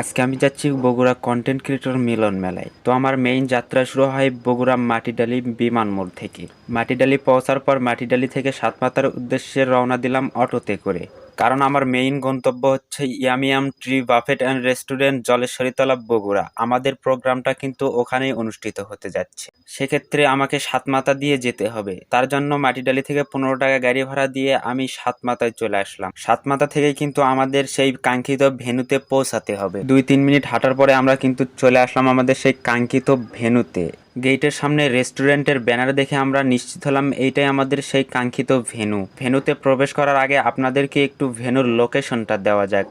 আজকে আমি যাচ্ছি বগুড়া কন্টেন্ট ক্রিয়েটর মিলন মেলায়। তো আমার মেইন যাত্রা শুরু হয় বগুড়া মাটিডালি বিমান মোড় থেকে। মাটিডালি পৌঁছার পর মাটিডালি থেকে সাতমাতার উদ্দেশ্যে রওনা দিলাম অটোতে করে। কারণ আমার মেইন গন্তব্য হচ্ছে yummy yum tree, buffet and restaurant, Jaleshwaritala, Bogura. আমাদের প্রোগ্রামটা কিন্তু ওখানেই অনুষ্ঠিত হতে যাচ্ছে। সেক্ষেত্রে আমাকে সাতমাতা দিয়ে যেতে হবে। তার জন্য মাটিডালি থেকে পনেরো টাকা গাড়ি ভাড়া দিয়ে আমি সাতমাতায় চলে আসলাম। সাতমাতা থেকে কিন্তু আমাদের সেই কাঙ্ক্ষিত ভেনুতে পৌঁছাতে হবে। দুই তিন মিনিট হাঁটার পরে আমরা কিন্তু চলে আসলাম আমাদের সেই কাঙ্ক্ষিত ভেনুতে গেটের সামনে রেস্টুরেন্টের ব্যানার দেখে আমরা নিশ্চিত হলাম এইটাই আমাদের সেই কাঙ্ক্ষিত ভেনু। ভেনুতে প্রবেশ করার আগে আপনাদেরকে একটু ভেনুর লোকেশনটা দেওয়া যাক।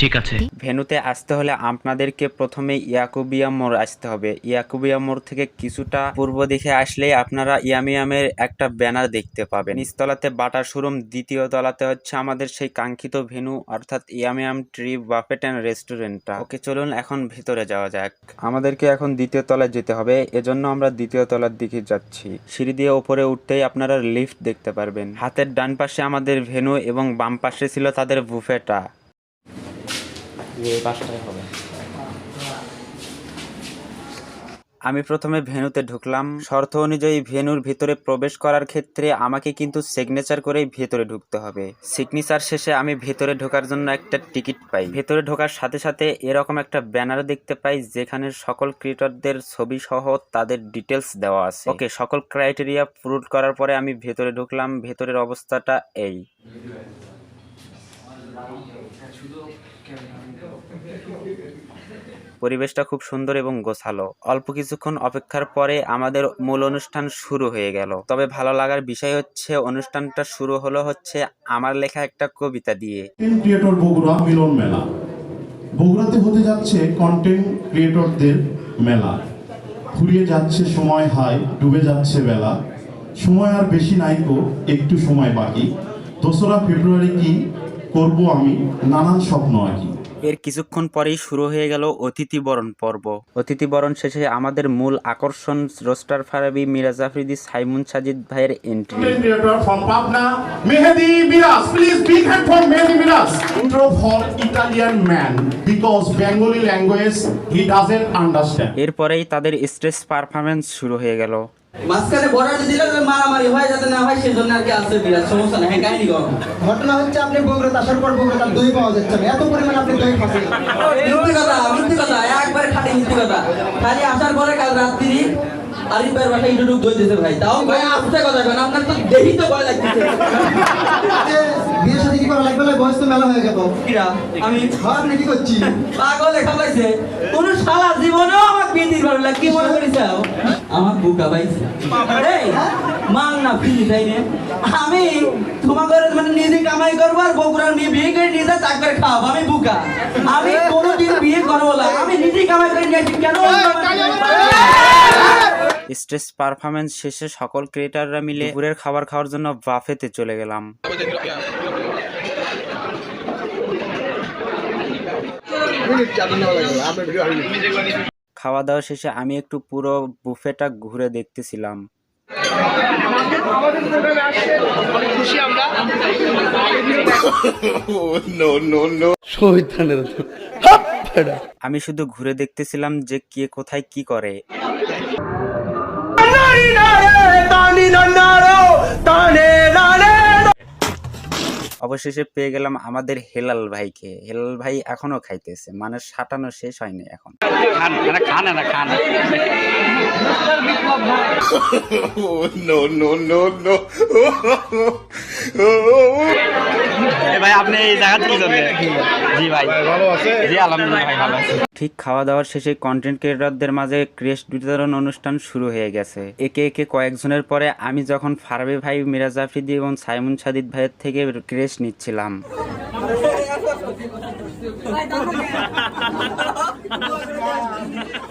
ঠিক আছে। ভেনুতে আসতে হলে আপনাদেরকে প্রথমে ইয়াকুবিয়া মোড় আসতে হবে। ইয়াকুবিয়া মোড় থেকে কিছুটা পূর্ব দিকে আসলেই আপনারা ইয়ামিয়ামের একটা ব্যানার দেখতে পাবেন। নিচতলাতে বাটার শোরুম, দ্বিতীয় তলাতে হচ্ছে আমাদের সেই কাঙ্ক্ষিত ভেনু, অর্থাৎ ইয়ামিয়াম ট্রি বাফেট অ্যান্ড রেস্টুরেন্টটা। ওকে, চলুন এখন ভিতরে যাওয়া যাক। আমাদেরকে এখন দ্বিতীয় তলায় যেতে হবে। এজন্য আমরা দ্বিতীয় তলার দিকে যাচ্ছি। সিঁড়ি দিয়ে ওপরে উঠতেই আপনারা লিফট দেখতে পারবেন। হাতের ডান পাশে আমাদের ভেনু এবং বাম পাশে ছিল তাদের বুফেটা। এই পাঁচটায় হবে। আমি প্রথমে ভেনুতে ঢুকলাম। শর্ত অনুযায়ী ভেনুর ভিতরে প্রবেশ করার ক্ষেত্রে আমাকে কিন্তু সিগনেচার করেই ভেতরে ঢুকতে হবে। সিগনেচার শেষে আমি ভেতরে ঢোকার জন্য একটা টিকিট পাই। ভেতরে ঢোকার সাথে সাথে এরকম একটা ব্যানার দেখতে পাই, যেখানে সকল ক্রিয়েটরদের ছবি সহ তাদের ডিটেলস দেওয়া আছে। ওকে সকল ক্রাইটেরিয়া পূরণ করার পরে আমি ভেতরে ঢুকলাম। ভেতরের অবস্থাটা এই। পরিবেশটা খুব সুন্দর এবং গোছালো। অল্প কিছুক্ষণ অপেক্ষার পরে আমাদের মূল অনুষ্ঠান শুরু হয়ে গেল। তবে ভালো লাগার বিষয় হচ্ছে, অনুষ্ঠানটা শুরু হলো হচ্ছে আমার লেখা একটা কবিতা দিয়ে। ক্রিয়েটর বগুড়া মিলন মেলা। বগুড়াতে হতে যাচ্ছে কন্টেন্ট ক্রিয়েটরদের মেলা। ফুরিয়ে যাচ্ছে সময় হাই, ডুবে যাচ্ছে বেলা। সময় আর বেশি নাই গো, একটু সময় বাকি। দোসরা ফেব্রুয়ারি কি করব আমি নানান স্বপ্ন আর কি। এর কিছুক্ষণ পরেই শুরু হয়ে গেল অতিথি বরণ পর্ব। অতিথি বরণ শেষে আমাদের মূল আকর্ষণ রোস্টার ফারাবি মিরাজ আফরিদি সাইমুন সাজিদ ভাইয়ের এন্ট্রি এরপরেই তাদের স্ট্রেস পারফরম্যান্স শুরু হয়ে গেল। মাঝখানে বর্ডার দিলে মারামারি হয় যাতে না হয় সেজন্য আর কি আছে বিরাট সমস্যা নাই হ্যাঁ কাহিনী কম ঘটনা হচ্ছে আপনি বগুড়াতে আসার পর বগুড়াতে দই পাওয়া যাচ্ছে না। এত পরিমাণ আপনি দই খাচ্ছেন। মিথ্যে কথা মিথ্যে কথা একবার খাটে মিথ্যে কথা। খালি আসার পরে কাল রাত্রি আরিফ ভাইয়ের বাসায় একটু দই দিয়েছে ভাই। তাও ভাই আসতে কথা কেন আপনার তো দেখি তো ভয় লাগতেছে। বিয়ের সাথে কি করা লাগবে? না বয়স তো মেলা হয়ে গেল। কিরা? আমি ঘর আপনি করছি। পাগল লেখা পাইছে কোন সারা জীবনেও আমার বিয়ে দিতে পারবে কি মনে করিস আমার বুকা পাইছে মান না ফিরি তাই আমি তোমাকে মানে নিজে কামাই করব আর বগুড়ার মেয়ে বিয়ে করে নিজে চাক করে খাওয়াবো। আমি বুকা। আমি কোনোদিন বিয়ে করব না। আমি নিজে কামাই করে নিয়ে কেন স্টেজ পারফরমেন্স শেষে সকল ক্রিয়েটাররা মিলে দুপুরের খাবার খাওয়ার জন্য বাফেতে চলে গেলাম। খাওয়া দাওয়া শেষে আমি একটু পুরো বুফেটা ঘুরে দেখতেছিলাম। আমি শুধু ঘুরে দেখতেছিলাম যে কে কোথায় কি করে। অবশেষে পেয়ে গেলাম আমাদের হেলাল ভাইকে হেলাল ভাই এখনও খাইতেছে মানে সাটানো শেষ হয়নি এখন ভাই আপনি এই জায়গাতে কি জন্য জি ভাই। ভালো আছে? জি আলহামদুলিল্লাহ ভাই ভালো আছে। ঠিক খাওয়া দাওয়ার শেষে কন্টেন্ট ক্রিয়েটরদের মাঝে ক্রেস্ট বিতরণ অনুষ্ঠান শুরু হয়ে গেছে। একে একে কয়েকজনের পরে আমি যখন ফারবি ভাই মিরাজ আফ্রিদি এবং সাইমুন সাদিদ ভাইয়ের থেকে ক্রেস্ট নিচ্ছিলাম।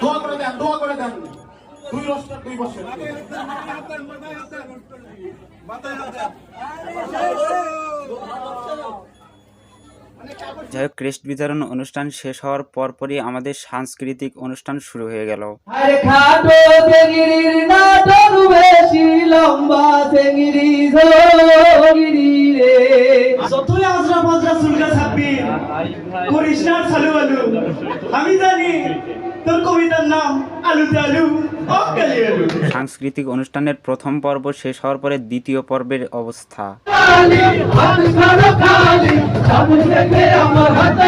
দোয়া করে দেন দোয়া করে দেন। দুই রোস্টার দুই বছর যাই হোক ক্রেস্ট বিতরণ অনুষ্ঠান শেষ হওয়ার পরপরই আমাদের সাংস্কৃতিক অনুষ্ঠান শুরু হয়ে গেল। যতই আজরা চুলকা ছাপবি করিস না আমি জানি তোর কবিতার নাম আলুতে আলু। সাংস্কৃতিক অনুষ্ঠানের প্রথম পর্ব শেষ হওয়ার পরে দ্বিতীয় পর্বের অবস্থা। আমার হাতে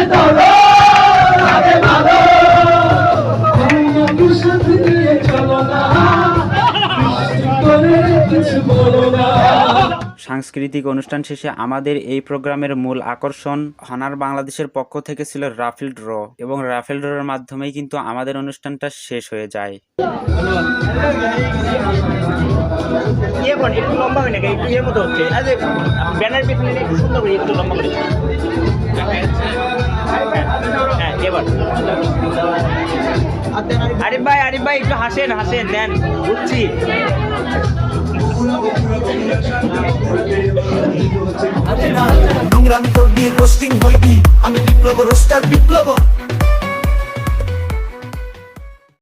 সাংস্কৃতিক অনুষ্ঠান শেষে আমাদের এই প্রোগ্রামের মূল আকর্ষণ হনার বাংলাদেশের পক্ষ থেকে ছিল রাফেল ড্র এবং রাফেল ড্রর মাধ্যমেই কিন্তু আমাদের অনুষ্ঠানটা শেষ হয়ে যায়। ইয়ে একটু লম্বা হয় আরে আরিফ ভাই আরিফ ভাই, একটু হাসেন হাসেন, দেন। বুঝছি। নোংরামি তোর দিয়ে রোস্টিং হইবি। আমি বিপ্লব রোস্টার বিপ্লব।